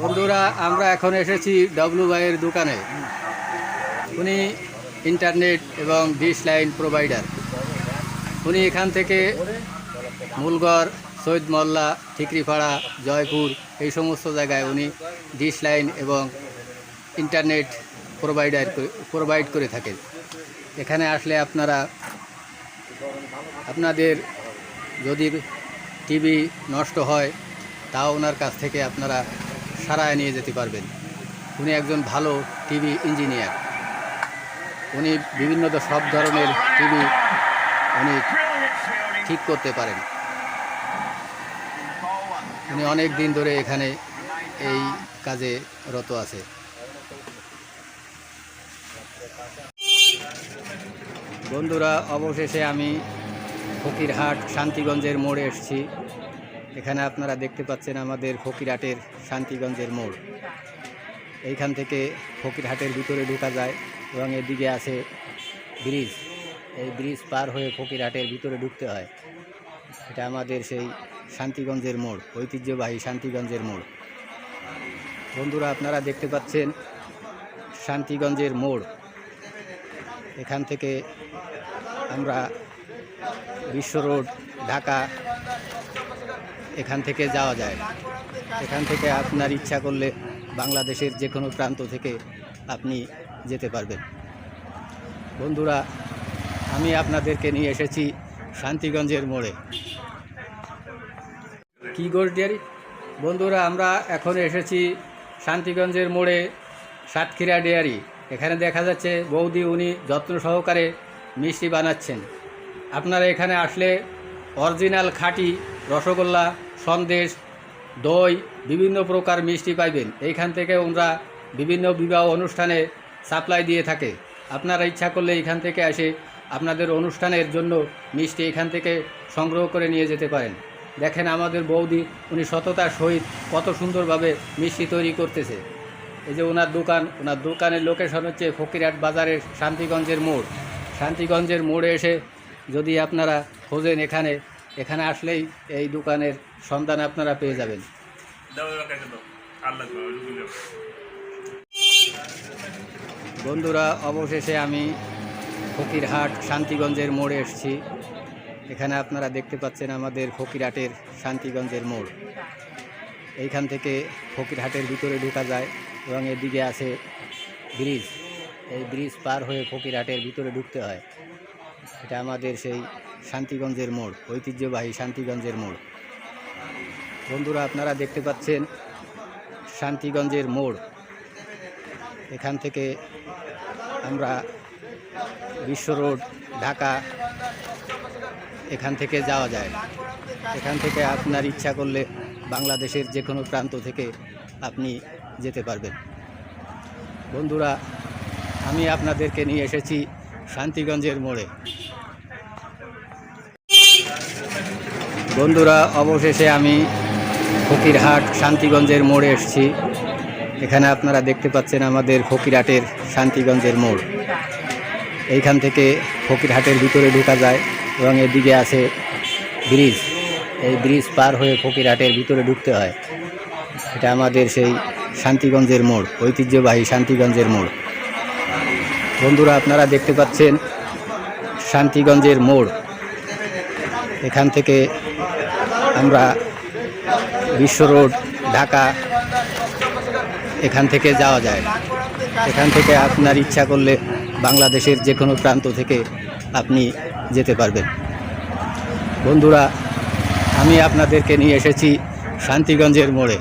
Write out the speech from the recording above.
বন্ধুরা, আমরা এখন এসেছি ডব্লু ভাইয়ের দোকানে। উনি ইন্টারনেট এবং ডিশ লাইন প্রোভাইডার উনি এখান থেকে মূলগড়, সৈয়দ মল্লা, ঠিকরিপাড়া, জয়পুর, এই সমস্ত জায়গায় উনি ডিশ লাইন এবং ইন্টারনেট প্রোভাইডার প্রোভাইড করে থাকেন। এখানে আসলে আপনারা, আপনাদের যদি টিভি নষ্ট হয় তাও ওনার কাছ থেকে আপনারা সারায় নিয়ে যেতে পারবেন। উনি একজন ভালো টিভি ইঞ্জিনিয়ার। উনি বিভিন্ন সব ধরনের টিভি উনি ঠিক করতে পারেন। উনি অনেক দিন ধরে এখানে এই কাজে রত আছে। বন্ধুরা, অবশেষে আমি ফকিরহাট শান্তিগঞ্জের মোড়ে এসেছি। এখানে আপনারা দেখতে পাচ্ছেন আমাদের ফকিরহাটের শান্তিগঞ্জের মোড়। এইখান থেকে ফকিরহাটের ভিতরে ঢোকা যায় এবং এদিকে আছে ব্রিজ। এই ব্রিজ পার হয়ে ফকিরহাটের ভিতরে ঢুকতে হয়। এটা আমাদের সেই শান্তিগঞ্জের মোড়, ঐতিহ্যবাহী শান্তিগঞ্জের মোড়। বন্ধুরা, আপনারা দেখতে পাচ্ছেন শান্তিগঞ্জের মোড়। এখান থেকে আমরা বিশ্ব রোড, ঢাকা এখান থেকে যাওয়া যায়। এখান থেকে আপনার ইচ্ছা করলে বাংলাদেশের যে কোনো প্রান্ত থেকে আপনি যেতে পারবেন। বন্ধুরা, আমি আপনাদেরকে নিয়ে এসেছি শান্তিগঞ্জের মোড়ে। কি গোল্ড ডেয়ারি বন্ধুরা, আমরা এখন এসেছি শান্তিগঞ্জের মোড়ে সাতক্ষীরা ডেয়ারি। এখানে দেখা যাচ্ছে বৌদি উনি যত্ন সহকারে মিষ্টি বানাচ্ছেন। আপনারা এখানে আসলে অরিজিনাল খাঁটি রসগোল্লা সন্দেশ, দই, বিভিন্ন প্রকার মিষ্টি পাইবেন। এইখান থেকে ওরা বিভিন্ন বিবাহ অনুষ্ঠানে সাপ্লাই দিয়ে থাকে। আপনারা ইচ্ছা করলে এখান থেকে এসে আপনাদের অনুষ্ঠানের জন্য মিষ্টি এখান থেকে সংগ্রহ করে নিয়ে যেতে পারেন। দেখেন আমাদের বৌদি, উনি সততার সহিত কত সুন্দরভাবে মিষ্টি তৈরি করতেছে। এই যে ওনার দোকান, ওনার দোকানের লোকেশন হচ্ছে ফকিরহাট বাজারের শান্তিগঞ্জের মোড়। শান্তিগঞ্জের মোড়ে এসে যদি আপনারা খোঁজেন এখানে এখানে আসলেই এই দোকানের সন্ধান আপনারা পেয়ে যাবেন। বন্ধুরা, অবশেষে আমি ফকিরহাট শান্তিগঞ্জের মোড়ে এসেছি। এখানে আপনারা দেখতে পাচ্ছেন আমাদের ফকিরহাটের শান্তিগঞ্জের মোড়। এইখান থেকে ফকিরহাটের ভিতরে ঢোকা যায় এবং এদিকে আছে ব্রিজ। এই ব্রিজ পার হয়ে ফকিরহাটের ভিতরে ঢুকতে হয়। এটা আমাদের সেই শান্তিগঞ্জের মোড়, ঐতিহ্যবাহী শান্তিগঞ্জের মোড়। বন্ধুরা, আপনারা দেখতে পাচ্ছেন শান্তিগঞ্জের মোড়। এখান থেকে আমরা বিশ্ব রোড, ঢাকা, এখান থেকে যাওয়া যায়। এখান থেকে আপনার ইচ্ছা করলে বাংলাদেশের যে কোনো প্রান্ত থেকে আপনি যেতে পারবেন। বন্ধুরা, আমি আপনাদেরকে নিয়ে এসেছি শান্তিগঞ্জের মোড়ে। বন্ধুরা, অবশেষে আমি ফকিরহাট, শান্তিগঞ্জের মোড়ে এসেছি। এখানে আপনারা দেখতে পাচ্ছেন আমাদের ফকিরহাটের শান্তিগঞ্জের মোড়। এইখান থেকে ফকিরহাটের ভিতরে ঢোকা যায় এবং এদিকে আছে ব্রিজ। এই ব্রিজ পার হয়ে ফকিরহাটের ভিতরে ঢুকতে হয়। এটা আমাদের সেই শান্তিগঞ্জের মোড়, ঐতিহ্যবাহী শান্তিগঞ্জের মোড়। বন্ধুরা, আপনারা দেখতে পাচ্ছেন শান্তিগঞ্জের মোড়। এখান থেকে আমরা বিশ্ব রোড, ঢাকা, এখান থেকে যাওয়া যায়। এখান থেকে আপনার ইচ্ছা করলে বাংলাদেশের যে কোনো প্রান্ত থেকে আপনি যেতে পারবেন। বন্ধুরা, আমি আপনাদেরকে নিয়ে এসেছি শান্তিগঞ্জের মোড়ে।